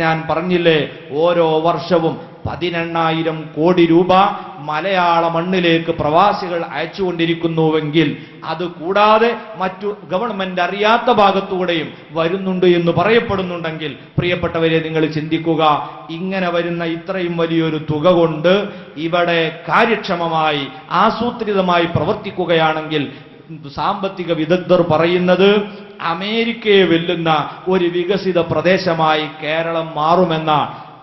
ഞാൻ പറഞ്ഞില്ലേ ഓരോ വർഷവും പതിനെണ്ണായിരം കോടി രൂപ മലയാള മണ്ണിലേക്ക് പ്രവാസികൾ അയച്ചുകൊണ്ടിരിക്കുന്നുവെങ്കിൽ അത് കൂടാതെ മറ്റു ഗവൺമെന്റ് അറിയാത്ത ഭാഗത്തൂടെയും വരുന്നുണ്ട് എന്ന് പറയപ്പെടുന്നുണ്ടെങ്കിൽ പ്രിയപ്പെട്ടവരെ നിങ്ങൾ ചിന്തിക്കുക ഇങ്ങനെ വരുന്ന ഇത്രയും വലിയൊരു തുക കൊണ്ട് ഇവിടെ കാര്യക്ഷമമായി ആസൂത്രിതമായി പ്രവർത്തിക്കുകയാണെങ്കിൽ സാമ്പത്തിക വിദഗ്ധർ പറയുന്നത് അമേരിക്കയെ വെല്ലുന്ന ഒരു വികസിത പ്രദേശമായി കേരളം മാറുമെന്ന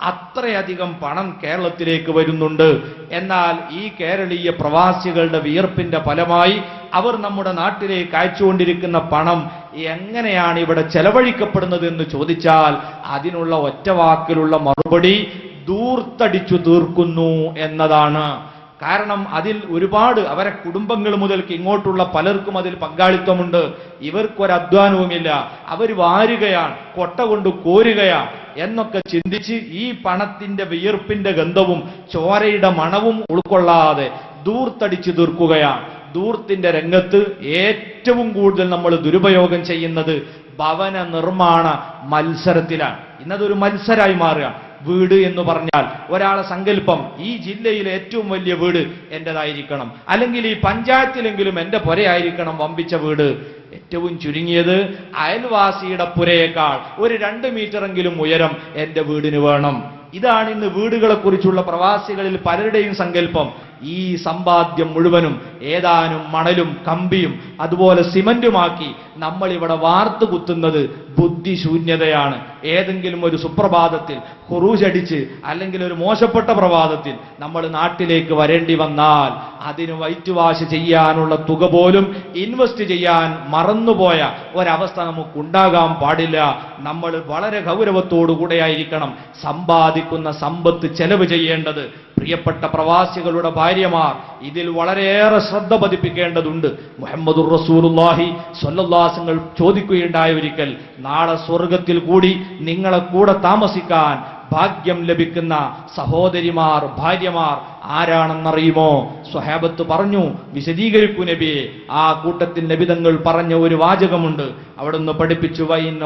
അത്രയധികം പണം കേരളത്തിലേക്ക് വരുന്നുണ്ട്. എന്നാൽ ഈ കേരളീയ പ്രവാസികളുടെ വിയർപ്പിന്റെ ഫലമായി അവർ നമ്മുടെ നാട്ടിലേക്ക് അയച്ചുകൊണ്ടിരിക്കുന്ന പണം എങ്ങനെയാണ് ഇവിടെ ചെലവഴിക്കപ്പെടുന്നത് എന്ന് ചോദിച്ചാൽ അതിനുള്ള ഒറ്റവാക്കിലുള്ള മറുപടി ദൂർത്തടിച്ചു തീർക്കുന്നു എന്നതാണ്. കാരണം അതിൽ ഒരുപാട് അവരെ കുടുംബങ്ങൾ മുതൽക്ക് ഇങ്ങോട്ടുള്ള പലർക്കും അതിൽ പങ്കാളിത്തമുണ്ട്. ഇവർക്കൊരു അധ്വാനവുമില്ല അവർ വാരുകയാണ് കൊട്ട കൊണ്ട് കോരുകയാണ് എന്നൊക്കെ ചിന്തിച്ച് ഈ പണത്തിന്റെ വിയർപ്പിന്റെ ഗന്ധവും ചോരയുടെ മണവും ഉൾക്കൊള്ളാതെ ദൂർത്തടിച്ചു തീർക്കുകയാണ്. ദൂർത്തിന്റെ രംഗത്ത് ഏറ്റവും കൂടുതൽ നമ്മൾ ദുരുപയോഗം ചെയ്യുന്നത് ഭവന നിർമ്മാണ മത്സരത്തിലാണ്. ഇന്നതൊരു മത്സരമായി മാറുകയാണ്. വീട് എന്ന് പറഞ്ഞാൽ ഒരാളെ സങ്കല്പം ഈ ജില്ലയിലെ ഏറ്റവും വലിയ വീട് എന്റെതായിരിക്കണം അല്ലെങ്കിൽ ഈ പഞ്ചായത്തിലെങ്കിലും എന്റെ പുരയായിരിക്കണം വമ്പിച്ച വീട്. ഏറ്റവും ചുരുങ്ങിയത് അയൽവാസിയുടെ പുരയേക്കാൾ ഒരു രണ്ട് മീറ്ററെങ്കിലും ഉയരം എന്റെ വീടിന് വേണം. ഇതാണ് ഇന്ന് വീടുകളെ കുറിച്ചുള്ള പ്രവാസികളിൽ പലരുടെയും സങ്കല്പം. ഈ സമ്പാദ്യം മുഴുവനും ഏതാനും മണലും കമ്പിയും അതുപോലെ സിമന്റുമാക്കി നമ്മൾ ഇവിടെ വാർത്തു കുത്തുന്നത് ബുദ്ധിശൂന്യതയാണ്. ഏതെങ്കിലും ഒരു സുപ്രഭാതത്തിൽ ഹുറൂജടിച്ച് അല്ലെങ്കിൽ ഒരു മോശപ്പെട്ട പ്രഭാതത്തിൽ നമ്മൾ നാട്ടിലേക്ക് വരേണ്ടി വന്നാൽ അതിന് വൈറ്റ് വാഷ് ചെയ്യാനുള്ള തുക പോലും ഇൻവെസ്റ്റ് ചെയ്യാൻ മറന്നുപോയ ഒരവസ്ഥ നമുക്ക് ഉണ്ടാകാൻ പാടില്ല. നമ്മൾ വളരെ ഗൗരവത്തോടു കൂടെയായിരിക്കണം സമ്പാദിക്കുന്ന സമ്പത്ത് ചെലവ് ചെയ്യേണ്ടത്. പ്രിയപ്പെട്ട പ്രവാസികളുടെ ഭാര്യമാർ ഇതിൽ വളരെയേറെ ശ്രദ്ധ പതിപ്പിക്കേണ്ടതുണ്ട്. മുഹമ്മദുർ റസൂലുള്ളാഹി സ്വല്ലല്ലാസങ്ങൾ ചോദിക്കുകയുണ്ടായ ഒരിക്കൽ നാളെ സ്വർഗത്തിൽ കൂടി നിങ്ങളെ കൂടെ താമസിക്കാൻ ഭാഗ്യം ലഭിക്കുന്ന സഹോദരിമാർ ഭാര്യമാർ ആരാണെന്നറിയുമോ? സ്വഹാബത്ത് പറഞ്ഞു വിശദീകരിക്കൂ നബിയെ. ആ കൂട്ടത്തിൽ നബിതങ്ങൾ പറഞ്ഞ ഒരു വാചകമുണ്ട്. അവിടുന്ന് പഠിപ്പിച്ചു വൈൻ.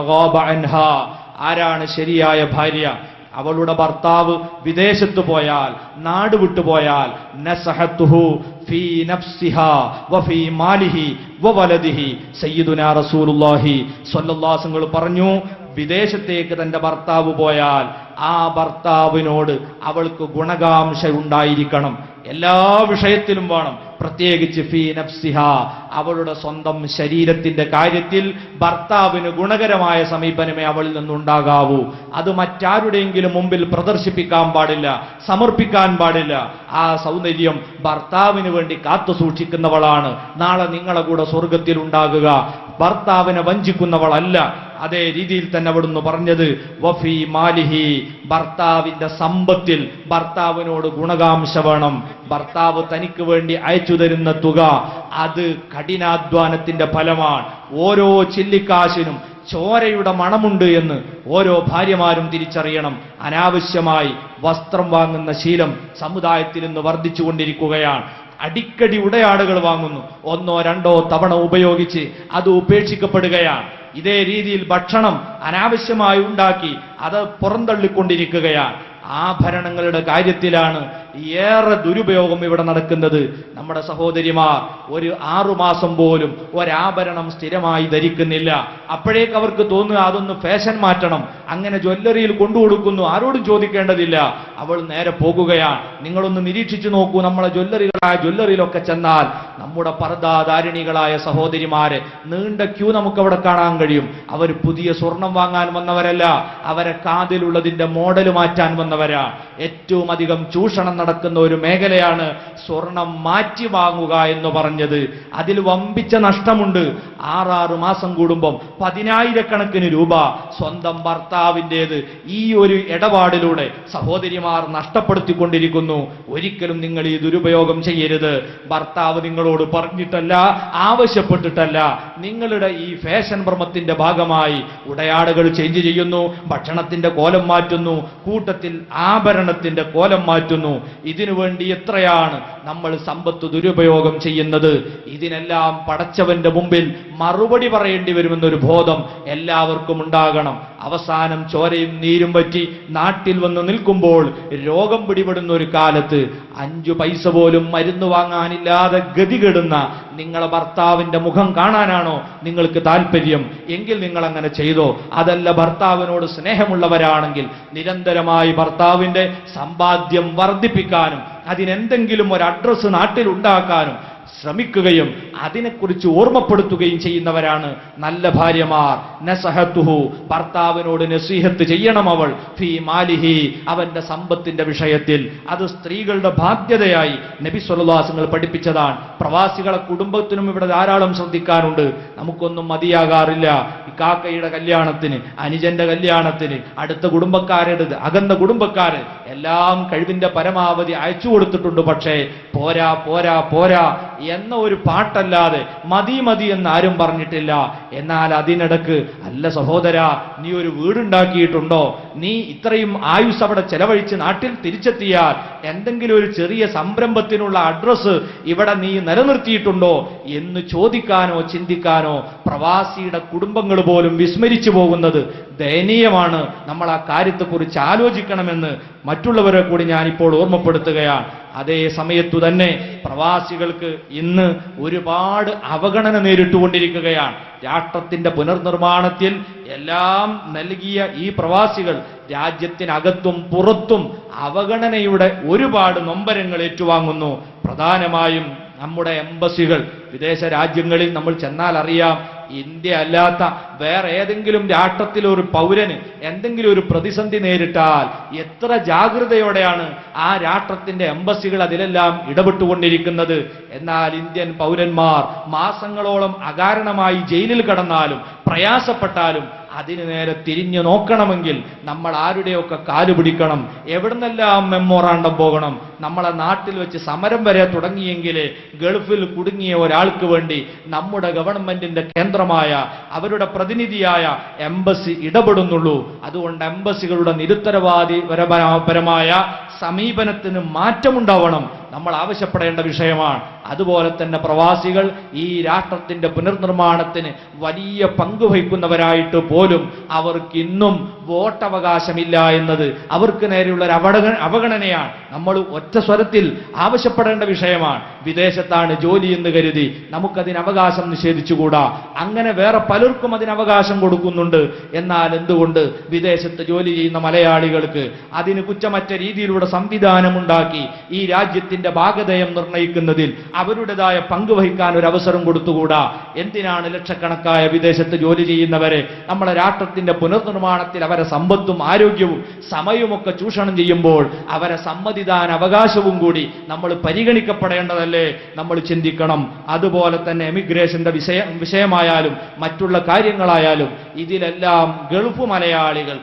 ആരാണ് ശരിയായ ഭാര്യ? അവളുടെ ഭർത്താവ് വിദേശത്ത് പോയാൽ നാട് വിട്ടുപോയാൽ നസഹത്തുഹു ഫീ നഫ്സിഹാ വഫീ മാലിഹി വവലദിഹി സയ്യിദുനാ റസൂലുള്ളാഹി സ്വല്ലല്ലാഹു അലൈഹി പറഞ്ഞു വിദേശത്തേക്ക് തന്റെ ഭർത്താവ് പോയാൽ ആ ഭർത്താവിനോട് അവൾക്ക് ഗുണകാംക്ഷ ഉണ്ടായിരിക്കണം എല്ലാ വിഷയത്തിലും വേണം. പ്രത്യേകിച്ച് ഫീ നഫ്സിഹ അവളുടെ സ്വന്തം ശരീരത്തിന്റെ കാര്യത്തിൽ ഭർത്താവിന് ഗുണകരമായ സമീപനമേ അവളിൽ നിന്നുണ്ടാകാവൂ. അത് മറ്റാരുടെയെങ്കിലും മുമ്പിൽ പ്രദർശിപ്പിക്കാൻ പാടില്ല സമർപ്പിക്കാൻ പാടില്ല. ആ സൗന്ദര്യം ഭർത്താവിന് വേണ്ടി കാത്തു സൂക്ഷിക്കുന്നവളാണ്. നാളെ നിങ്ങളെ കൂടെ സ്വർഗത്തിൽ ഉണ്ടാകുക. ഭർത്താവിനെ വഞ്ചിക്കുന്നവളല്ല. അതേ രീതിയിൽ തന്നെ അവിടുന്ന് പറഞ്ഞത് വഫി മാലിഹി ഭർത്താവിന്റെ സമ്പത്തിൽ ഭർത്താവിനോട് ഗുണകാംക്ഷ വേണം. ഭർത്താവ് തനിക്ക് വേണ്ടി അയച്ചു തരുന്ന തുക അത് കഠിനാധ്വാനത്തിന്റെ ഫലമാണ്. ഓരോ ചില്ലിക്കാശിനും ചോരയുടെ മണമുണ്ട് എന്ന് ഓരോ ഭാര്യമാരും തിരിച്ചറിയണം. അനാവശ്യമായി വസ്ത്രം വാങ്ങുന്ന ശീലം സമുദായത്തിൽ നിന്ന് വർദ്ധിച്ചുകൊണ്ടിരിക്കുകയാണ് അടിക്കടി ഉടയാടുകൾ വാങ്ങുന്നു. ഒന്നോ രണ്ടോ തവണ ഉപയോഗിച്ച് അത് ഉപേക്ഷിക്കപ്പെടുകയാണ്. ഇതേ രീതിയിൽ ഭക്ഷണം അനാവശ്യമായി ഉണ്ടാക്കി അത് പുറന്തള്ളിക്കൊണ്ടിരിക്കുകയാണ്. ആഭരണങ്ങളുടെ കാര്യത്തിലാണ് ഏറെ ദുരുപയോഗം ഇവിടെ നടക്കുന്നത്. നമ്മുടെ സഹോദരിമാർ ഒരു ആറുമാസം പോലും ഒരാഭരണം സ്ഥിരമായി ധരിക്കുന്നില്ല. അപ്പോഴേക്ക് അവർക്ക് തോന്നുക അതൊന്ന് ഫാഷൻ മാറ്റണം. അങ്ങനെ ജ്വല്ലറിയിൽ കൊണ്ടുകൊടുക്കുന്നു ആരോടും ചോദിക്കേണ്ടതില്ല. അവൾ നേരെ പോകുകയാണ്. നിങ്ങളൊന്ന് നിരീക്ഷിച്ചു നോക്കൂ. നമ്മളെ ജ്വല്ലറികളായ ജ്വല്ലറിയിലൊക്കെ ചെന്നാൽ നമ്മുടെ പർദ്ദാധാരിണികളായ സഹോദരിമാരെ നീണ്ട ക്യൂ നമുക്ക് അവിടെ കാണാൻ കഴിയും. അവർ പുതിയ സ്വർണം വാങ്ങാൻ വന്നവരല്ല. അവരെ കാതിലുള്ളതിന്റെ മോഡൽ മാറ്റാൻ വന്നവരാ. ഏറ്റവും അധികം ചൂഷണം നടക്കുന്ന ഒരു മേഖലയാണ് സ്വർണം മാറ്റി വാങ്ങുക എന്ന് പറഞ്ഞത്. അതിൽ വമ്പിച്ച നഷ്ടമുണ്ട്. ആറാറ് മാസം കൂടുമ്പം പതിനായിരക്കണക്കിന് രൂപ സ്വന്തം ഭർത്താവിന്റെത് ഈ ഒരു ഇടപാടിലൂടെ സഹോദരിമാർ നഷ്ടപ്പെടുത്തിക്കൊണ്ടിരിക്കുന്നു. ഒരിക്കലും നിങ്ങൾ ഈ ദുരുപയോഗം ചെയ്യരുത്. ഭർത്താവ് നിങ്ങളോട് പറഞ്ഞിട്ടല്ല ആവശ്യപ്പെട്ടിട്ടല്ല. നിങ്ങളുടെ ഈ ഫാഷൻ ഭ്രമത്തിന്റെ ഭാഗമായി ഉടയാടുകൾ ചേഞ്ച് ചെയ്യുന്നു ഭക്ഷണത്തിന്റെ കോലം മാറ്റുന്നു കൂട്ടത്തിൽ ആഭരണത്തിന്റെ കോലം മാറ്റുന്നു. ഇതിനു വേണ്ടി എത്രയാണ് നമ്മൾ സമ്പത്ത് ദുരുപയോഗം ചെയ്യുന്നത്? ഇതിനെല്ലാം പടച്ചവന്റെ മുമ്പിൽ മറുപടി പറയേണ്ടി വരുമെന്നൊരു ബോധം എല്ലാവർക്കും ഉണ്ടാകണം. അവസാനം ചോരയും നീരും പറ്റി നാട്ടിൽ വന്ന് നിൽക്കുമ്പോൾ രോഗം പിടിപെടുന്ന ഒരു കാലത്ത് അഞ്ചു പൈസ പോലും മരുന്ന് വാങ്ങാനില്ലാതെ ഗതികെടുന്ന നിങ്ങളെ ഭർത്താവിന്റെ മുഖം കാണാനാണോ നിങ്ങൾക്ക് താല്പര്യം? എങ്കിൽ നിങ്ങൾ അങ്ങനെ ചെയ്തോ. അതല്ല ഭർത്താവിനോട് സ്നേഹമുള്ളവരാണെങ്കിൽ നിരന്തരമായി ഭർത്താവിന്റെ സമ്പാദ്യം വർദ്ധിപ്പിക്കാനും അതിനെന്തെങ്കിലും ഒരു അഡ്രസ്സ് നാട്ടിൽ ഉണ്ടാക്കാനും ശ്രമിക്കുകയും അതിനെക്കുറിച്ച് ഓർമ്മപ്പെടുത്തുകയും ചെയ്യുന്നവരാണ് നല്ല ഭാര്യമാർ. നസഹത്തുഹു ഭർത്താവിനോട് നസീഹത്ത് ചെയ്യണം അവൾ. ഫീ മാലിഹി അവന്റെ സമ്പത്തിന്റെ വിഷയത്തിൽ. അത് സ്ത്രീകളുടെ ബാധ്യതയായി നബി സ്വലവാസങ്ങൾ പഠിപ്പിച്ചതാണ്. പ്രവാസികളെ കുടുംബത്തിനും ഇവിടെ ധാരാളം ശ്രദ്ധിക്കാനുണ്ട്. നമുക്കൊന്നും മതിയാകാറില്ല. ഈ കാക്കയുടെ കല്യാണത്തിന് അനുജന്റെ കല്യാണത്തിന് അടുത്ത കുടുംബക്കാരുടെ അകന്ന കുടുംബക്കാര് എല്ലാം കഴിവിന്റെ പരമാവധി അയച്ചു കൊടുത്തിട്ടുണ്ട്. പക്ഷേ പോരാ പോരാ പോരാ. എന്ന ഒരു പാട്ടല്ലാതെ മതി മതി എന്ന് ആരും പറഞ്ഞിട്ടില്ല. എന്നാൽ അതിനിടക്ക് അല്ല സഹോദര നീ ഒരു വീടുണ്ടാക്കിയിട്ടുണ്ടോ? നീ ഇത്രയും ആയുസ് അവിടെ ചെലവഴിച്ച് നാട്ടിൽ തിരിച്ചെത്തിയാൽ എന്തെങ്കിലും ഒരു ചെറിയ സംരംഭത്തിനുള്ള അഡ്രസ്സ് ഇവിടെ നീ നിലനിർത്തിയിട്ടുണ്ടോ? എന്ന് ചോദിക്കാനോ ചിന്തിക്കാനോ പ്രവാസിയുടെ കുടുംബങ്ങൾ പോലും വിസ്മരിച്ചു പോകുന്നത് ദയനീയമാണ്. നമ്മൾ ആ കാര്യത്തെക്കുറിച്ച് ആലോചിക്കണമെന്ന് മറ്റുള്ളവരെ കൂടി ഞാനിപ്പോൾ ഓർമ്മപ്പെടുത്തുകയാണ്. അതേ സമയത്തു തന്നെ പ്രവാസികൾക്ക് ഇന്ന് ഒരുപാട് അവഗണന നേരിട്ടുകൊണ്ടിരിക്കുകയാണ്. രാഷ്ട്രത്തിന്റെ പുനർനിർമ്മാണത്തിൽ എല്ലാം നൽകിയ ഈ പ്രവാസികൾ രാജ്യത്തിനകത്തും പുറത്തും അവഗണനയുടെ ഒരുപാട് നൊമ്പരങ്ങൾ ഏറ്റുവാങ്ങുന്നു. പ്രധാനമായും നമ്മുടെ എംബസികൾ വിദേശ രാജ്യങ്ങളിൽ നമ്മൾ ചെന്നാൽ അറിയാം ഇന്ത്യ അല്ലാത്ത വേറെ ഏതെങ്കിലും രാഷ്ട്രത്തിലെ ഒരു പൗരന് എന്തെങ്കിലും ഒരു പ്രതിസന്ധി നേരിട്ടാൽ എത്ര ജാഗ്രതയോടെയാണ് ആ രാഷ്ട്രത്തിന്റെ എംബസികൾ അതിലെല്ലാം ഇടപെട്ടുകൊണ്ടിരിക്കുന്നത്. എന്നാൽ ഇന്ത്യൻ പൗരന്മാർ മാസങ്ങളോളം അകാരണമായി ജയിലിൽ കടന്നാലും പ്രയാസപ്പെട്ടാലും അതിനു നേരെ തിരിഞ്ഞു നോക്കണമെങ്കിൽ നമ്മൾ ആരുടെയൊക്കെ കാൽ പിടിക്കണം എവിടുന്നെല്ലാം മെമ്മോറാണ്ടം പോകണം നമ്മളെ നാട്ടിൽ വെച്ച് സമരം വരെ തുടങ്ങിയെങ്കിൽ ഗൾഫിൽ കുടുങ്ങിയ ഒരാൾക്ക് വേണ്ടി നമ്മുടെ ഗവൺമെന്റിന്റെ കേന്ദ്രമായ അവരുടെ പ്രതിനിധിയായ എംബസി ഇടപെടുന്നുള്ളൂ. അതുകൊണ്ട് എംബസികളുടെ നിരുത്തരവാദി പരമായ സമീപനത്തിന് മാറ്റമുണ്ടാവണം. നമ്മൾ ആവശ്യപ്പെടേണ്ട വിഷയമാണ്. അതുപോലെ തന്നെ പ്രവാസികൾ ഈ രാഷ്ട്രത്തിന്റെ പുനർനിർമ്മാണത്തിന് വലിയ പങ്ക് വഹിക്കുന്നവരായിട്ട് പോലും അവർക്ക് ഇന്നും വോട്ടവകാശമില്ല എന്നത് അവർക്ക് നേരെയുള്ള ഒരു അവഗണനയാണ്. നമ്മൾ ഒറ്റ സ്വരത്തിൽ ആവശ്യപ്പെടേണ്ട വിഷയമാണ്. വിദേശത്താണ് ജോലി എന്ന് കരുതി നമുക്കതിന് അവകാശം നിഷേധിച്ചുകൂടാ? അങ്ങനെ വേറെ പലർക്കും അതിന് അവകാശം കൊടുക്കുന്നുണ്ട്. എന്നാൽ എന്തുകൊണ്ട് വിദേശത്ത് ജോലി ചെയ്യുന്ന മലയാളികൾക്ക് അതിന് കുറ്റമറ്റ രീതിയിലൂടെ സംവിധാനമുണ്ടാക്കി ഈ രാജ്യത്തിന്റെ ഭാഗതയം നിർണയിക്കുന്നതിൽ അവരുടേതായ പങ്കുവഹിക്കാൻ ഒരു അവസരം കൊടുത്തുകൂടാ? എന്തിനാണ് ലക്ഷക്കണക്കായ വിദേശത്ത് ജോലി ചെയ്യുന്നവരെ നമ്മളെ രാഷ്ട്രത്തിന്റെ പുനർനിർമ്മാണത്തിൽ അവരെ സമ്പത്തും ആരോഗ്യവും സമയവും ഒക്കെ ചൂഷണം ചെയ്യുമ്പോൾ അവരെ സമ്മതിദാന അവകാശവും കൂടി നമ്മൾ പരിഗണിക്കപ്പെടേണ്ടതല്ലേ നമ്മൾ ചിന്തിക്കണം. അതുപോലെ തന്നെ എമിഗ്രേഷന്റെ വിഷയ വിഷയമായാലും മറ്റുള്ള കാര്യങ്ങളായാലും ഇതിലെല്ലാം ഗൾഫ് മലയാളികൾ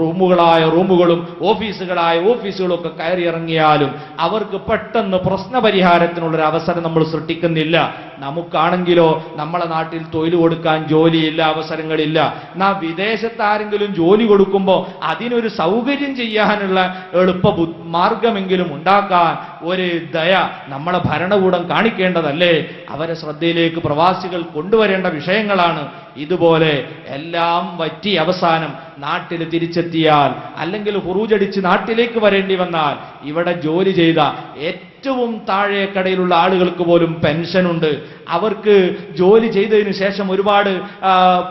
റൂമുകളായ റൂമുകളും ഓഫീസുകളായ ഓഫീസുകളും ഒക്കെ കയറിയിറങ്ങിയാലും അവർക്ക് പെട്ടെന്ന് പ്രശ്നപരിഹാരത്തിനുള്ള ഒരു അവസരം നമ്മൾ സൃഷ്ടിക്കുന്നില്ല. നമുക്കാണെങ്കിലോ നമ്മളെ നാട്ടിൽ തൊഴിൽ കൊടുക്കാൻ ജോലിയില്ല അവസരങ്ങളില്ല. നാ വിദേശത്ത് ആരെങ്കിലും ജോലി കൊടുക്കുമ്പോൾ അതിനൊരു സൗകര്യം ചെയ്യാനുള്ള എളുപ്പ മാർഗമെങ്കിലും ഉണ്ടാക്കാൻ ഒരു ദയ നമ്മളെ ഭരണകൂടം കാണിക്കേണ്ടതല്ലേ? അവരെ ശ്രദ്ധയിലേക്ക് പ്രവാസികൾ കൊണ്ടുവരേണ്ട വിഷയങ്ങളാണ്. ഇതുപോലെ എല്ലാം വറ്റി അവസാനം നാട്ടിൽ തിരിച്ചെത്തിയാൽ അല്ലെങ്കിൽ ഹുറൂജടിച്ച് നാട്ടിലേക്ക് വരേണ്ടി വന്നാൽ ഇവിടെ ജോലി ചെയ്ത ഏറ്റവും താഴേക്കടയിലുള്ള ആളുകൾക്ക് പോലും പെൻഷനുണ്ട്. അവർക്ക് ജോലി ചെയ്തതിനു ശേഷം ഒരുപാട്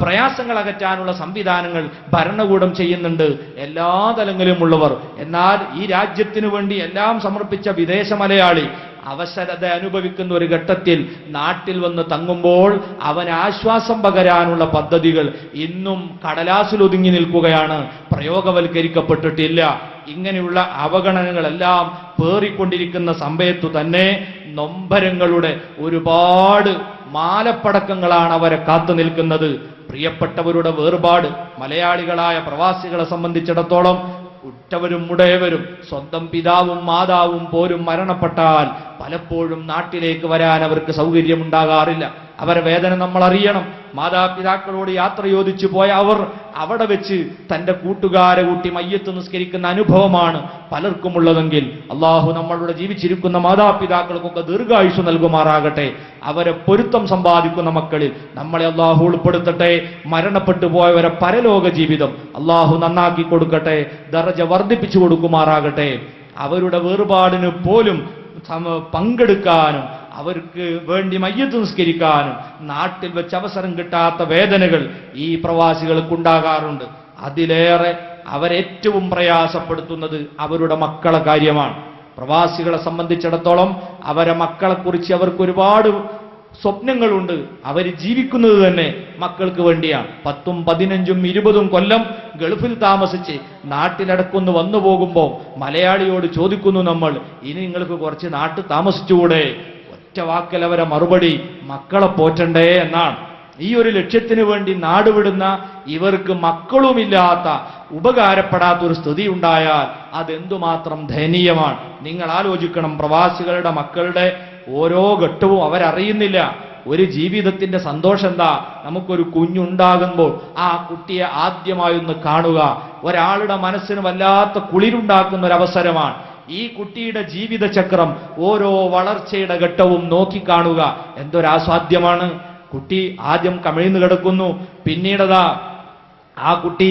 പ്രയാസങ്ങൾ അകറ്റാനുള്ള സംവിധാനങ്ങൾ ഭരണകൂടം ചെയ്യുന്നുണ്ട്. എല്ലാ തലങ്ങളിലുമുള്ളവർ. എന്നാൽ ഈ രാജ്യത്തിനു വേണ്ടി എല്ലാം സമർപ്പിച്ച വിദേശ മലയാളി അവസരത അനുഭവിക്കുന്ന ഒരു ഘട്ടത്തിൽ നാട്ടിൽ വന്ന് തങ്ങുമ്പോൾ അവൻ ആശ്വാസം പകരാനുള്ള പദ്ധതികൾ ഇന്നും കടലാസിൽ ഒതുങ്ങി നിൽക്കുകയാണ്. പ്രയോഗവൽക്കരിക്കപ്പെട്ടിട്ടില്ല. ഇങ്ങനെയുള്ള അവഗണനകളെല്ലാം പേറിക്കൊണ്ടിരിക്കുന്ന സമയത്തു തന്നെ നൊമ്പരങ്ങളുടെ ഒരുപാട് മാലപ്പടക്കങ്ങളാണ് അവരെ കാത്തു നിൽക്കുന്നത്. പ്രിയപ്പെട്ടവരുടെ വേർപാട് മലയാളികളായ പ്രവാസികളെ സംബന്ധിച്ചിടത്തോളം ഉറ്റവരും മുടയവരും സ്വന്തം പിതാവും മാതാവും പോലും മരണപ്പെട്ടാൽ പലപ്പോഴും നാട്ടിലേക്ക് വരാൻ അവർക്ക് സൗകര്യമുണ്ടാകാറില്ല. അവരെ വേദന നമ്മൾ അറിയണം മാതാപിതാക്കളോട് യാത്ര ചോദിച്ചു പോയ അവർ അവിടെ വെച്ച് തന്റെ കൂട്ടുകാരെ കൂട്ടി മയ്യത്ത് നിസ്കരിക്കുന്ന അനുഭവമാണ് പലർക്കുമുള്ളതെങ്കിൽ അള്ളാഹു നമ്മളുടെ ജീവിച്ചിരിക്കുന്ന മാതാപിതാക്കൾക്കൊക്കെ ദീർഘായുഷ് നൽകുമാറാകട്ടെ. അവരെ പൊരുത്തം സമ്പാദിക്കുന്ന മക്കളിൽ നമ്മളെ അള്ളാഹു ഉൾപ്പെടുത്തട്ടെ. മരണപ്പെട്ടു പോയവരെ പരലോക ജീവിതം അള്ളാഹു നന്നാക്കി കൊടുക്കട്ടെ. ദർജ വർദ്ധിപ്പിച്ചു കൊടുക്കുമാറാകട്ടെ. അവരുടെ വേറുപാടിന് പോലും പങ്കെടുക്കാനും അവർക്ക് വേണ്ടി മയ്യത്ത് നിസ്കരിക്കാനും നാട്ടിൽ വെച്ച് അവസരം കിട്ടാത്ത വേദനകൾ ഈ പ്രവാസികൾക്കുണ്ടാകാറുണ്ട് അതിലേറെ അവരേറ്റവും പ്രയാസപ്പെടുത്തുന്നത് അവരുടെ മക്കളെ കാര്യമാണ്. പ്രവാസികളെ സംബന്ധിച്ചിടത്തോളം അവരെ മക്കളെക്കുറിച്ച് അവർക്ക് ഒരുപാട് സ്വപ്നങ്ങളുണ്ട്. അവർ ജീവിക്കുന്നത് തന്നെ മക്കൾക്ക് വേണ്ടിയാണ്. പത്തും പതിനഞ്ചും ഇരുപതും കൊല്ലം ഗൾഫിൽ താമസിച്ച് നാട്ടിലടക്കൊന്ന് വന്നു പോകുമ്പോൾ മലയാളിയോട് ചോദിക്കുന്നു നമ്മൾ ഇനി നിങ്ങൾക്ക് കുറച്ച് നാട്ടിൽ താമസിച്ചുകൂടെ? ഒറ്റ വാക്കൽ അവരെ മറുപടി മക്കളെ പോറ്റണ്ടേ എന്നാണ്. ഈ ഒരു ലക്ഷ്യത്തിന് വേണ്ടി നാടുവിടുന്ന ഇവർക്ക് മക്കളുമില്ലാത്ത ഉപകാരപ്പെടാത്ത ഒരു സ്ഥിതി ഉണ്ടായാൽ അതെന്തുമാത്രം ദയനീയമാണ്. നിങ്ങൾ ആലോചിക്കണം പ്രവാസികളുടെ മക്കളുടെ ഓരോ ഘട്ടവും അവരറിയുന്നില്ല. ഒരു ജീവിതത്തിന്റെ സന്തോഷം എന്താ? നമുക്കൊരു കുഞ്ഞുണ്ടാകുമ്പോൾ ആ കുട്ടിയെ ആദ്യമായി ഒന്ന് കാണുക. ഒരാളുടെ മനസ്സിന് വല്ലാത്ത കുളിരുണ്ടാക്കുന്ന ഒരു അവസരമാണ്. ഈ കുട്ടിയുടെ ജീവിതചക്രം ഓരോ വളർച്ചയുടെ ഘട്ടവും നോക്കിക്കാണുക എന്തൊരാസ്വാദ്യമാണ് കുട്ടി ആദ്യം കമിഴ്ന്നു കിടക്കുന്നു. പിന്നീടതാ ആ കുട്ടി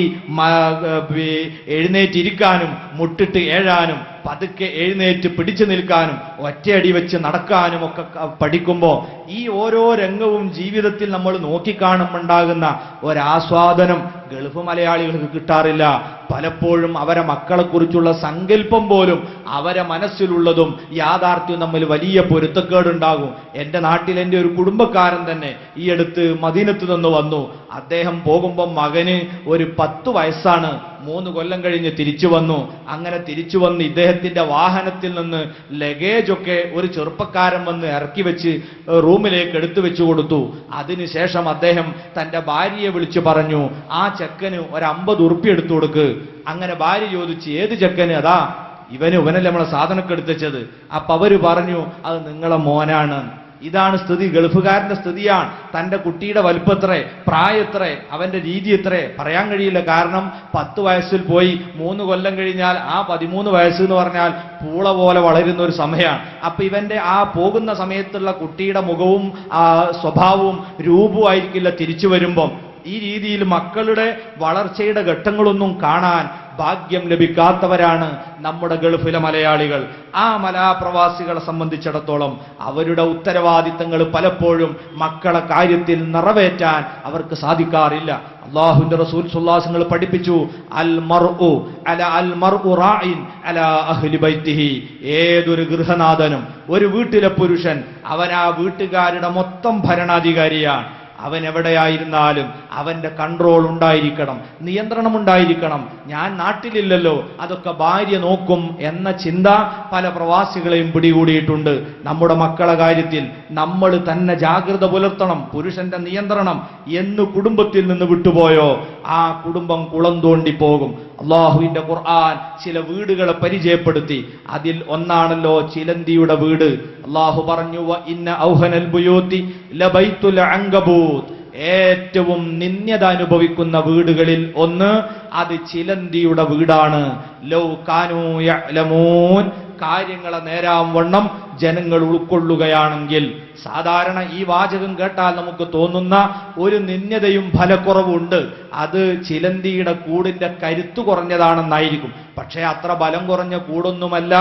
എഴുന്നേറ്റിരിക്കാനും മുട്ടിട്ട് ഏഴാനും പതുക്കെ എഴുന്നേറ്റ് പിടിച്ചു നിൽക്കാനും ഒറ്റയടി വെച്ച് നടക്കാനും ഒക്കെ പഠിക്കുമ്പോൾ പഠിക്കുമ്പോ ഈ ഓരോ രംഗവും ജീവിതത്തിൽ നമ്മൾ നോക്കിക്കാണുമുണ്ടാകുന്ന ഒരാസ്വാദനം ഗൾഫ് മലയാളികൾക്ക് കിട്ടാറില്ല. പലപ്പോഴും അവരെ മക്കളെക്കുറിച്ചുള്ള സങ്കല്പം പോലും അവരെ മനസ്സിലുള്ളതും യാഥാർത്ഥ്യവും തമ്മിൽ വലിയ പൊരുത്തക്കേടുണ്ടാകും. എന്റെ നാട്ടിൽ എന്റെ ഒരു കുടുംബക്കാരൻ തന്നെ ഈ അടുത്ത് മദീനത്ത് നിന്ന് വന്നു. അദ്ദേഹം പോകുമ്പോൾ മകന് ഒരു പത്ത് വയസ്സാണ്. മൂന്ന് കൊല്ലം കഴിഞ്ഞ് തിരിച്ചു വന്നു. അങ്ങനെ തിരിച്ചു വന്ന് ഇദ്ദേഹത്തിന്റെ വാഹനത്തിൽ നിന്ന് ലഗേജൊക്കെ ഒരു ചെറുപ്പക്കാരൻ വന്ന് ഇറക്കി വെച്ച് റൂമിലേക്ക് എടുത്തു വെച്ചു കൊടുത്തു. അതിനുശേഷം അദ്ദേഹം തന്റെ ഭാര്യയെ വിളിച്ചു പറഞ്ഞു ആ ചെക്കന് ഒരു അമ്പത് ഉറുപ്പി എടുത്തു കൊടുക്ക്. അങ്ങനെ ഭാര്യ ചോദിച്ചു ഏത് ചെക്കന്? അതാ ഇവന് ഇവനല്ലേ നമ്മളെ സാധനമൊക്കെ എടുത്തുവെച്ചത് അപ്പൊ അവർ പറഞ്ഞു അത് നിങ്ങളെ മോനാണ്. ഇതാണ് സ്ഥിതി ഗൾഫുകാരന്റെ സ്ഥിതിയാണ് തന്റെ കുട്ടിയുടെ വലുപ്പത്രേ പ്രായത്രേ അവന്റെ രീതി എത്രേ? പറയാൻ കഴിയില്ല. കാരണം പത്ത് വയസ്സിൽ പോയി മൂന്ന് കൊല്ലം കഴിഞ്ഞാൽ ആ പതിമൂന്ന് വയസ്സ് എന്ന് പറഞ്ഞാൽ പൂള പോലെ വളരുന്ന ഒരു സമയമാണ്. അപ്പൊ ഇവന്റെ ആ പോകുന്ന സമയത്തുള്ള കുട്ടിയുടെ മുഖവും സ്വഭാവവും രൂപവും ആയിരിക്കില്ല തിരിച്ചു വരുമ്പം. ഈ രീതിയിൽ മക്കളുടെ വളർച്ചയുടെ ഘട്ടങ്ങളൊന്നും കാണാൻ ഭാഗ്യം ലഭിക്കാത്തവരാണ് നമ്മുടെ ഗൾഫിലെ മലയാളികൾ. ആ മലാപ്രവാസികളെ സംബന്ധിച്ചിടത്തോളം അവരുടെ ഉത്തരവാദിത്തങ്ങൾ പലപ്പോഴും മക്കളെ കാര്യത്തിൽ നിറവേറ്റാൻ അവർക്ക് സാധിക്കാറില്ല. അള്ളാഹുവിന്റെ റസൂൽ സുല്ലാസങ്ങൾ പഠിപ്പിച്ചു അൽ മർഉ അല അൽ മർഉ റായിൻ അല അഹ്ലി ബൈത്തിഹി. ഏതൊരു ഗൃഹനാഥനും ഒരു വീട്ടിലെ പുരുഷൻ അവനാ വീട്ടുകാരുടെ മൊത്തം ഭരണാധികാരിയാണ്. അവൻ എവിടെയായിരുന്നാലും അവന്റെ കൺട്രോൾ ഉണ്ടായിരിക്കണം നിയന്ത്രണം ഉണ്ടായിരിക്കണം ഞാൻ നാട്ടിലില്ലല്ലോ അതൊക്കെ ഭാര്യ നോക്കും എന്ന ചിന്ത പല പ്രവാസികളെയും പിടികൂടിയിട്ടുണ്ട്. നമ്മുടെ മക്കളെ കാര്യത്തിൽ നമ്മൾ തന്നെ ജാഗ്രത പുലർത്തണം പുരുഷന്റെ നിയന്ത്രണം എന്ന് കുടുംബത്തിൽ നിന്ന് വിട്ടുപോയോ? ആ കുടുംബം കുളം തോണ്ടി പോകും. അള്ളാഹുവിന്റെ ഖുർആൻ ചില വീടുകളെ പരിചയപ്പെടുത്തി. അതിൽ ഒന്നാണല്ലോ ചിലന്തിയുടെ വീട്. അള്ളാഹു പറഞ്ഞു "വ ഇന്ന ഔഹനൽ ബുയൂത്തി ലബൈത്തുൽ ഏറ്റവും നിന്ദ്യത അനുഭവിക്കുന്ന വീടുകളിൽ ഒന്ന് അത് ചിലന്തിയുടെ വീടാണ്. ലൗ കാനൂ യഅ്ലമൂൻ കാര്യങ്ങളെ നേരാം വണ്ണം ജനങ്ങൾ ഉൾക്കൊള്ളുകയാണെങ്കിൽ സാധാരണ ഈ വാചകം കേട്ടാൽ നമുക്ക് തോന്നുന്ന ഒരു നിന്യതയും ഫലക്കുറവുണ്ട്. അത് ചിലന്തിയുടെ കൂടിന്റെ കരുത്തു കുറഞ്ഞതാണെന്നായിരിക്കും. പക്ഷേ അത്ര ബലം കുറഞ്ഞ കൂടൊന്നുമല്ല.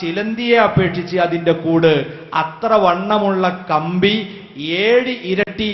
ചിലന്തിയെ അപേക്ഷിച്ച് അതിന്റെ കൂട് അത്ര വണ്ണമുള്ള കമ്പി ഏഴ് ഇരട്ടി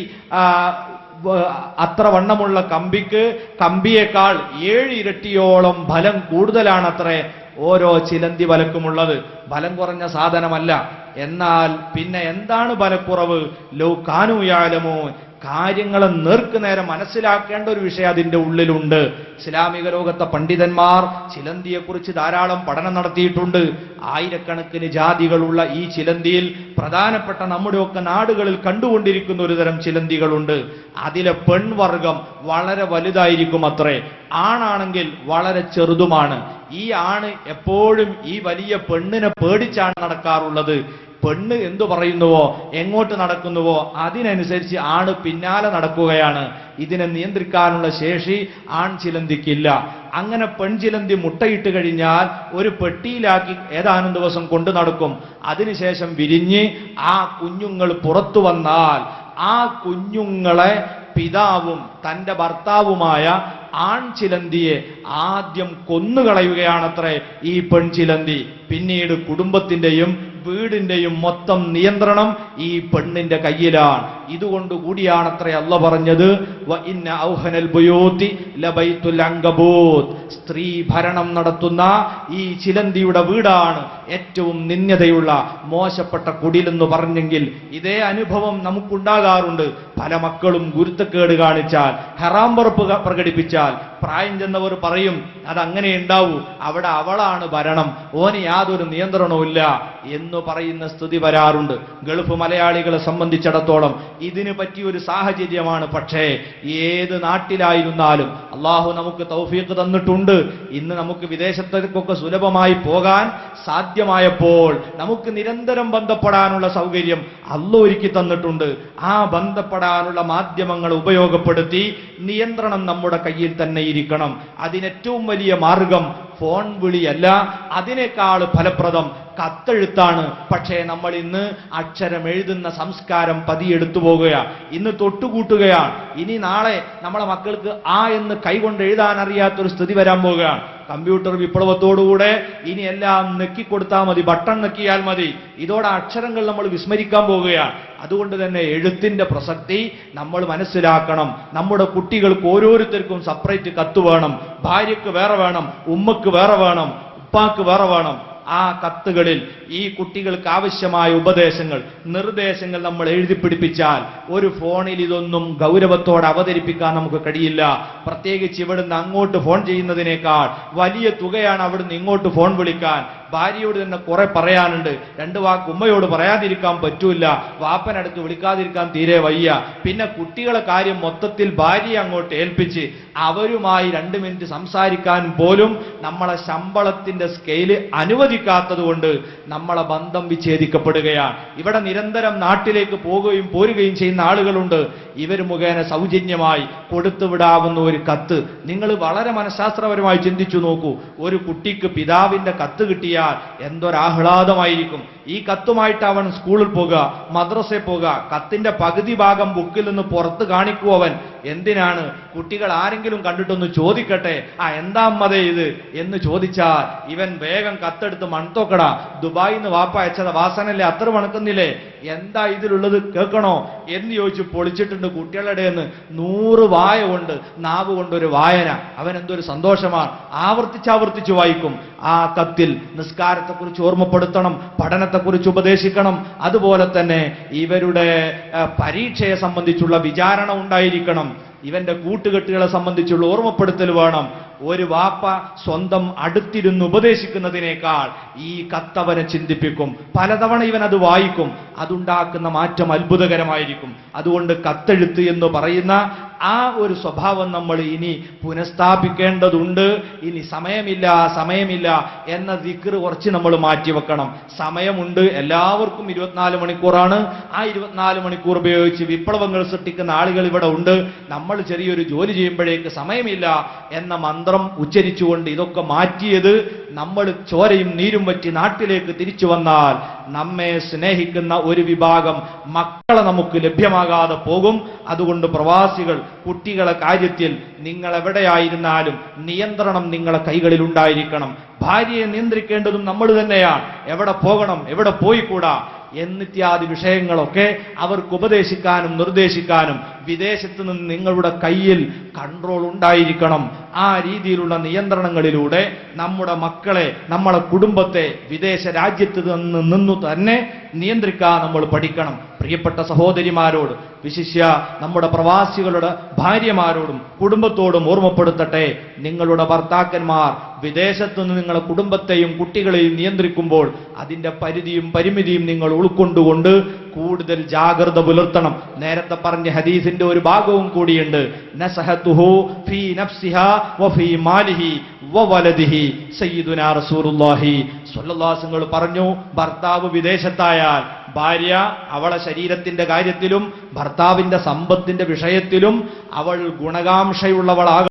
അത്ര വണ്ണമുള്ള കമ്പിക്ക് കമ്പിയേക്കാൾ ഏഴ് ഇരട്ടിയോളം ഫലം കൂടുതലാണത്രേ ഓരോ ചിലന്തി വലക്കുമുള്ളത്. ബലം കുറഞ്ഞ സാധനമല്ല. എന്നാൽ പിന്നെ എന്താണ് ബലക്കുറവ് ലോ കാനുയാലമോ കാര്യങ്ങളെ നേർക്ക് നേരെ മനസ്സിലാക്കേണ്ട ഒരു വിഷയം അതിന്റെ ഉള്ളിലുണ്ട്. ഇസ്ലാമിക ലോകത്തെ പണ്ഡിതന്മാർ ചിലന്തിയെക്കുറിച്ച് ധാരാളം പഠനം നടത്തിയിട്ടുണ്ട്. ആയിരക്കണക്കിന് ജാതികളുള്ള ഈ ചിലന്തിയിൽ പ്രധാനപ്പെട്ട നമ്മുടെയൊക്കെ നാടുകളിൽ കണ്ടുകൊണ്ടിരിക്കുന്ന ഒരു തരം ചിലന്തികളുണ്ട്. അതിലെ പെൺവർഗം വളരെ വലുതായിരിക്കും അത്രേ. ആണാണെങ്കിൽ വളരെ ചെറുതുമാണ്. ഈ ആണ് എപ്പോഴും ഈ വലിയ പെണ്ണിനെ പേടിച്ചാണ് നടക്കാറുള്ളത്. പെണ്ണ് എന്തു പറയുന്നുവോ എങ്ങോട്ട് നടക്കുന്നുവോ അതിനനുസരിച്ച് ആണ് പിന്നാലെ നടക്കുകയാണ്. ഇതിനെ നിയന്ത്രിക്കാനുള്ള ശേഷി ആൺ ചിലന്തിക്കില്ല. അങ്ങനെ പെൺചിലന്തി മുട്ടയിട്ട് കഴിഞ്ഞാൽ ഒരു പെട്ടിയിലാക്കി ഏതാനും ദിവസം കൊണ്ടു നടക്കും. അതിനുശേഷം വിരിഞ്ഞ് ആ കുഞ്ഞുങ്ങൾ പുറത്തു വന്നാൽ ആ കുഞ്ഞുങ്ങളെ പിതാവും തന്റെ ഭർത്താവുമായ ആൺ ചിലന്തിയെ ആദ്യം കൊന്നുകളയുകയാണത്രേ ഈ പെൺചിലന്തി പിന്നീട് കുടുംബത്തിന്റെയും വീടിന്റെയും മൊത്തം നിയന്ത്രണം ഈ പെണ്ണിന്റെ കയ്യിലാണ്. ഇതുകൊണ്ട് അത്ര അല്ല പറഞ്ഞത്. സ്ത്രീ ഭരണം നടത്തുന്ന ഈ ചിലന്തിയുടെ വീടാണ് ഏറ്റവും നിന്യതയുള്ള മോശപ്പെട്ട കുടിലെന്ന് പറഞ്ഞെങ്കിൽ ഇതേ അനുഭവം നമുക്കുണ്ടാകാറുണ്ട്. പല മക്കളും ഗുരുത്തക്കേട് കാണിച്ചാൽ ഹറാം പ്രകടിപ്പിച്ചാൽ പ്രായം ചെന്നവർ പറയും അതങ്ങനെ ഉണ്ടാവൂ അവിടെ അവളാണ് ഭരണം ഓന് യാതൊരു നിയന്ത്രണവും ഇല്ല എന്ന് പറയുന്ന സ്ഥിതി വരാറുണ്ട്. ഗൾഫ് മലയാളികളെ സംബന്ധിച്ചിടത്തോളം ഇതിന് പറ്റിയൊരു സാഹചര്യമാണ്. പക്ഷേ ഏത് നാട്ടിലായിരുന്നാലും അള്ളാഹു നമുക്ക് തൗഫീഖ് തന്നിട്ടുണ്ട്. ഇന്ന് നമുക്ക് വിദേശത്തേക്കൊക്കെ സുലഭമായി പോകാൻ സാധ്യമായപ്പോൾ നമുക്ക് നിരന്തരം ബന്ധപ്പെടാനുള്ള സൗകര്യം അല്ല ഒരുക്കി തന്നിട്ടുണ്ട്. ആ ബന്ധപ്പെടാനുള്ള മാധ്യമങ്ങൾ ഉപയോഗപ്പെടുത്തി നിയന്ത്രണം നമ്മുടെ കയ്യിൽ തന്നെ ഇരിക്കണം. അതിനേറ്റവും വലിയ മാർഗം ഫോൺ വിളിയല്ല. അതിനേക്കാൾ ഫലപ്രദം കത്തെഴുത്താണ്. പക്ഷേ നമ്മൾ ഇന്ന് അക്ഷരം എഴുതുന്ന സംസ്കാരം പതിയെടുത്തു പോകുകയാണ് ഇന്ന് തൊട്ടുകൂട്ടുകയാണ്. ഇനി നാളെ നമ്മളെ മക്കൾക്ക് ആ എന്ന് കൈകൊണ്ട് എഴുതാൻ അറിയാത്തൊരു സ്ഥിതി വരാൻ പോവുകയാണ്. കമ്പ്യൂട്ടർ വിപ്ലവത്തോടുകൂടെ ഇനി എല്ലാം നെക്കിക്കൊടുത്താൽ മതി ബട്ടൺ നെക്കിയാൽ മതി. ഇതോടെ അക്ഷരങ്ങൾ നമ്മൾ വിസ്മരിക്കാൻ പോവുകയാണ്. അതുകൊണ്ട് തന്നെ എഴുത്തിന്റെ പ്രസക്തി നമ്മൾ മനസ്സിലാക്കണം. നമ്മുടെ കുട്ടികൾക്ക് ഓരോരുത്തർക്കും സെപ്പറേറ്റ് കത്ത് വേണം. ഭാര്യക്ക് വേറെ വേണം. ഉമ്മക്ക് വേറെ വേണം. ഉപ്പാക്ക് വേറെ വേണം. ആ കത്തുകളിൽ ഈ കുട്ടികൾക്ക് ആവശ്യമായ ഉപദേശങ്ങൾ നിർദ്ദേശങ്ങൾ നമ്മൾ എഴുതി പിടിപ്പിച്ചാൽ ഒരു ഫോണിൽ ഇതൊന്നും ഗൗരവത്തോടെ അവതരിപ്പിക്കാൻ നമുക്ക് കഴിയില്ല. പ്രത്യേകിച്ച് ഇവിടുന്ന് അങ്ങോട്ട് ഫോൺ ചെയ്യുന്നതിനേക്കാൾ വലിയ തുകയാണ് അവിടുന്ന് ഇങ്ങോട്ട് ഫോൺ വിളിക്കാൻ. ഭാര്യയോട് തന്നെ കുറെ പറയാനുണ്ട്. രണ്ട് വാക്ക് ഉമ്മയോട് പറയാതിരിക്കാൻ പറ്റൂല. വാപ്പനടുത്ത് വിളിക്കാതിരിക്കാൻ തീരെ വയ്യ. പിന്നെ കുട്ടികളെ കാര്യം മൊത്തത്തിൽ ഭാര്യയെ അങ്ങോട്ട് ഏൽപ്പിച്ച് അവരുമായി രണ്ട് മിനിറ്റ് സംസാരിക്കാൻ പോലും നമ്മളെ ശമ്പളത്തിന്റെ സ്കെയിൽ അനുവദിക്കാത്തത് കൊണ്ട് നമ്മളെ ബന്ധം വിച്ഛേദിക്കപ്പെടുകയാണ്. ഇവിടെ നിരന്തരം നാട്ടിലേക്ക് പോകുകയും പോരുകയും ചെയ്യുന്ന ആളുകളുണ്ട്. ഇവർ മുഖേന സൗജന്യമായി കൊടുത്തുവിടാവുന്ന ഒരു കത്ത്. നിങ്ങൾ വളരെ മനഃശാസ്ത്രപരമായി ചിന്തിച്ചു നോക്കൂ. ഒരു കുട്ടിക്ക് പിതാവിന്റെ കത്ത് കിട്ടിയാൽ എന്തൊരാഹ്ലാദമായിരിക്കും. ഈ കത്തുമായിട്ട് അവൻ സ്കൂളിൽ പോകുക മദ്രസയിൽ പോകുക കത്തിന്റെ പകുതി ഭാഗം ബുക്കിൽ നിന്ന് പുറത്ത് കാണിക്കൂ അവൻ. എന്തിനാണ്? കുട്ടികൾ ആരെങ്കിലും കണ്ടിട്ടൊന്ന് ചോദിക്കട്ടെ. ആ എന്താ അമ്മതേ ഇത്? എന്ന് ചോദിച്ചാൽ ഇവൻ വേഗം കത്തെടുത്ത് മൺതോക്കട. ദുബായിന്ന് വാപ്പ അയച്ചത് വാസനല്ലേ? അത്ര മണക്കുന്നില്ലേ? എന്താ ഇതിലുള്ളത്? കേൾക്കണോ? എന്ന് ചോദിച്ചു പൊളിച്ചിട്ടുണ്ട് കുട്ടികളുടെ എന്ന് നൂറ് വായ കൊണ്ട് നാവ് കൊണ്ടൊരു വായന. അവൻ എന്തൊരു സന്തോഷമാണ്. ആവർത്തിച്ച് ആവർത്തിച്ച് വായിക്കും. ആ കത്തിൽ നിസ്കാരത്തെക്കുറിച്ച് ഓർമ്മപ്പെടുത്തണം പഠനത്തെക്കുറിച്ച് ഉപദേശിക്കണം. അതുപോലെ തന്നെ ഇവരുടെ പരീക്ഷയെ സംബന്ധിച്ചുള്ള വിചാരണ ഉണ്ടായിരിക്കണം. ഇവന്റെ കൂട്ടുകെട്ടുകളെ സംബന്ധിച്ചുള്ള ഓർമ്മപ്പെടുത്തൽ വേണം. ഒരു വാപ്പ സ്വന്തം അടുത്തിരുന്ന് ഉപദേശിക്കുന്നതിനേക്കാൾ ഈ കത്തവനെ ചിന്തിപ്പിക്കും. പലതവണ ഇവൻ അത് വായിക്കും. അതുണ്ടാക്കുന്ന മാറ്റം അത്ഭുതകരമായിരിക്കും. അതുകൊണ്ട് കത്തെഴുത്ത് എന്ന് പറയുന്ന ആ ഒരു സ്വഭാവം നമ്മൾ ഇനി പുനഃസ്ഥാപിക്കേണ്ടതുണ്ട്. ഇനി സമയമില്ല സമയമില്ല എന്ന ദിക്റ് കുറച്ച് നമ്മൾ മാറ്റിവെക്കണം. സമയമുണ്ട്. എല്ലാവർക്കും ഇരുപത്തിനാല് മണിക്കൂറാണ്. ആ ഇരുപത്തിനാല് മണിക്കൂർ ഉപയോഗിച്ച് വിപ്ലവങ്ങൾ സൃഷ്ടിക്കുന്ന ആളുകൾ ഇവിടെ ഉണ്ട്. നമ്മൾ ചെറിയൊരു ജോലി ചെയ്യുമ്പോഴേക്ക് സമയമില്ല എന്ന മന്ത്രം ഉച്ചരിച്ചുകൊണ്ട് ഇതൊക്കെ മാറ്റിയത് നമ്മൾ ചോരയും നീരും വറ്റി നാട്ടിലേക്ക് തിരിച്ചു വന്നാൽ നമ്മെ സ്നേഹിക്കുന്ന ഒരു വിഭാഗം മക്കളെ നമുക്ക് ലഭ്യമാകാതെ പോകും. അതുകൊണ്ട് പ്രവാസികൾ കുട്ടികളെ കാര്യത്തിൽ നിങ്ങൾ എവിടെയായിരുന്നാലും നിയന്ത്രണം നിങ്ങളെ കൈകളിൽ ഉണ്ടായിരിക്കണം. ഭാര്യയെ നിയന്ത്രിക്കേണ്ടതും നമ്മൾ തന്നെയാണ്. എവിടെ പോകണം എവിടെ പോയിക്കൂടാ? എന്നിത്യാദി വിഷയങ്ങളൊക്കെ അവർക്ക് ഉപദേശിക്കാനും നിർദ്ദേശിക്കാനും വിദേശത്ത് നിന്ന് നിങ്ങളുടെ കയ്യിൽ കൺട്രോൾ ഉണ്ടായിരിക്കണം. ആ രീതിയിലുള്ള നിയന്ത്രണങ്ങളിലൂടെ നമ്മുടെ മക്കളെ നമ്മളെ കുടുംബത്തെ വിദേശ രാജ്യത്ത് നിന്ന് നിന്നു തന്നെ നിയന്ത്രിക്കാൻ നമ്മൾ പഠിക്കണം. പ്രിയപ്പെട്ട സഹോദരിമാരോട് വിശിഷ്യ നമ്മുടെ പ്രവാസികളുടെ ഭാര്യമാരോടും കുടുംബത്തോടും ഓർമ്മപ്പെടുത്തട്ടെ. നിങ്ങളുടെ ഭർത്താക്കന്മാർ വിദേശത്തു നിന്ന് നിങ്ങളെ കുടുംബത്തെയും കുട്ടികളെയും നിയന്ത്രിക്കുമ്പോൾ അതിന്റെ പരിധിയും പരിമിതിയും നിങ്ങൾ ഉൾക്കൊണ്ടുകൊണ്ട് കൂടുതൽ ജാഗ്രത പുലർത്തണം. നേരത്തെ പറഞ്ഞ ഹദീസിന്റെ ഒരു ഭാഗവും കൂടിയുണ്ട്. സയ്യിദുനാ പറഞ്ഞു ഭർത്താവ് വിദേശത്തായാൽ ഭാര്യ അവളെ ശരീരത്തിന്റെ കാര്യത്തിലും ഭർത്താവിന്റെ സമ്പത്തിന്റെ വിഷയത്തിലും അവൾ ഗുണകാംക്ഷയുള്ളവളാകണം